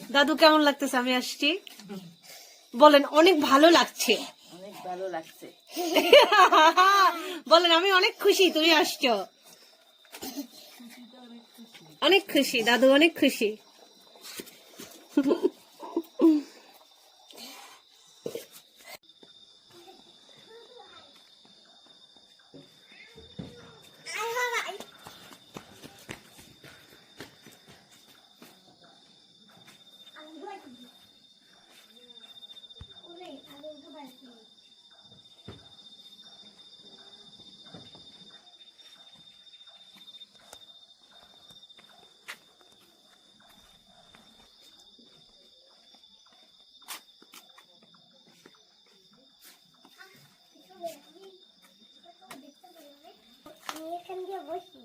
দাদু কেমন লাগতেছে? আমি আসছি। বলেন অনেক ভালো লাগছে। অনেক ভালো লাগছে। বলেন আমি অনেক খুশি তুমি আসছো। অনেক খুশি দাদু অনেক খুশি আমি এখান দিয়ে বসি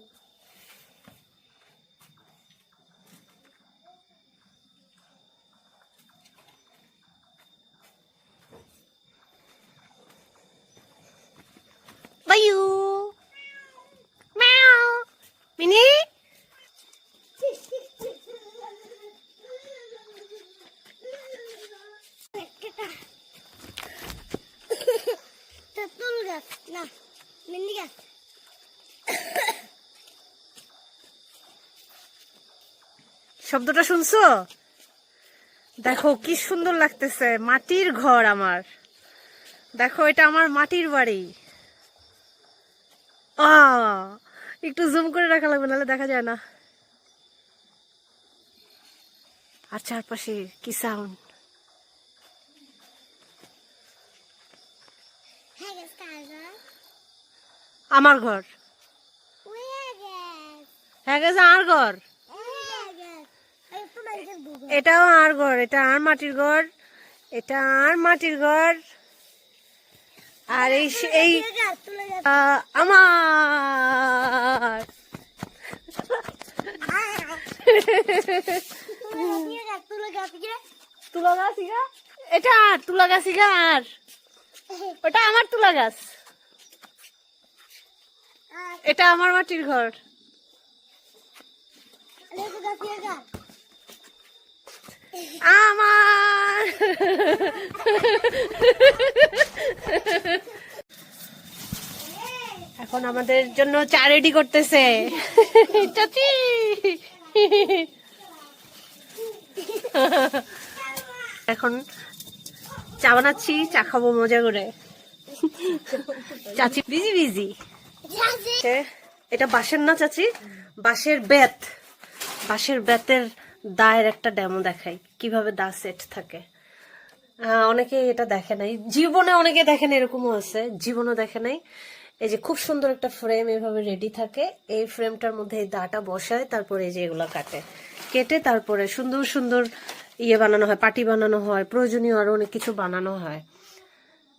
বায়ু ম্যাও মিনি তেঁতুল গাছ না মেহেন্দি গাছ শব্দটা শুনছো? দেখো কি সুন্দর লাগতেছে। মাটির ঘর আমার। দেখো এটা আমার মাটির বাড়ি। আ একটু জুম করে রাখা লাগবে নাহলে দেখা যায় না। আর চারপাশে কি সাউন্ড আমার ঘর। হ্যাঁ গেছে আর ঘর। এটাও আর ঘর, এটা আর মাটির ঘর, এটা আর মাটির ঘর। আর এই এই আমার। তুলে গাছ এটা আর, তুলা গাছ আর। ওটা আমার তুলা গাছ। এটা আমার মাটির ঘর। আমার। এখন আমাদের জন্য চা রেডি করতেছে। চাচি। এখন চা বানাচ্ছি, চা খাব মজা করে। চাচি বিজি বিজি এটা বাঁশের না চাচি? বাঁশের বেত বাঁশের বেতের দায়ের একটা ডেমো দেখাই, কীভাবে দা সেট থাকে। অনেকে এটা দেখে নাই। জীবনে অনেকে দেখেন এরকমও আছে। জীবনও দেখে নাই। এই যে খুব সুন্দর একটা ফ্রেম এভাবে রেডি থাকে। এই ফ্রেমটার মধ্যে এই দাটা বসায়, তারপরে এই যে এগুলো কাটে। কেটে তারপরে সুন্দর সুন্দর ইয়ে বানানো হয়, পাটি বানানো হয়, প্রয়োজনীয় আরও অনেক কিছু বানানো হয়।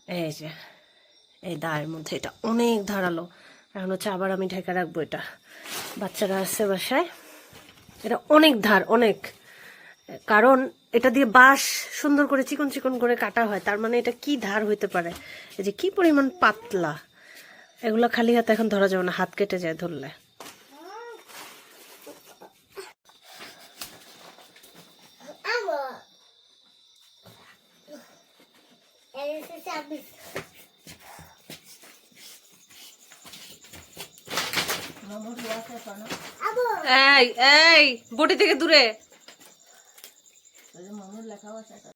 এই যে, এই দায়ের মধ্যে এটা অনেক ধারালো। এখন হচ্ছে আবার আমি ঢেকে রাখব এটা। বাচ্চারা আসছে বাসায়। এটা অনেক ধার, অনেক। কারণ এটা দিয়ে বাঁশ সুন্দর করে চিকন চিকন করে কাটা হয়, তার মানে এটা কি ধার হইতে পারে? এই যে কি পরিমাণ পাতলা। এগুলো খালি হাতে এখন ধরা যাবে না, হাত কেটে যায় ধরলে। এই এই বটি থেকে দূরে। মামুর লেখাও আছে